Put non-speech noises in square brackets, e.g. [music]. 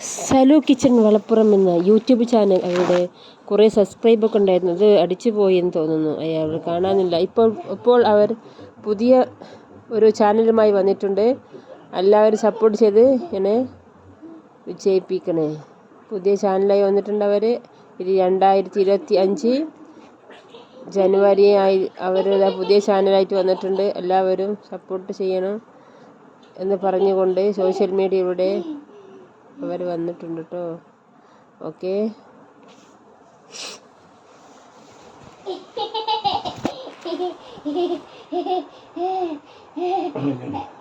സലു kitchen വളപ്പുറം എന്ന YouTube channel അവരുടെ കുറേ സബ്സ്ക്രൈബൊക്കെ ഉണ്ടായിരുന്നു. അത് അടിച്ചു എന്ന് തോന്നുന്നു അയാൾ. കാണാനില്ല. ഇപ്പോൾ ഇപ്പോൾ അവർ പുതിയ ഒരു ചാനലുമായി വന്നിട്ടുണ്ട്. എല്ലാവരും സപ്പോർട്ട് ചെയ്ത് എന്നെ വിജയിപ്പിക്കണേ. പുതിയ ചാനലായി വന്നിട്ടുണ്ട് അവർ ഇത് രണ്ടായിരത്തി ഇരുപത്തി അഞ്ച് ജനുവരി ആയി അവരുടെ പുതിയ ചാനലായിട്ട് വന്നിട്ടുണ്ട്. എല്ലാവരും സപ്പോർട്ട് ചെയ്യണം എന്ന് പറഞ്ഞുകൊണ്ട് സോഷ്യൽ മീഡിയയിലൂടെ അവർ വന്നിട്ടുണ്ട് കേട്ടോ ഓക്കെ. [laughs]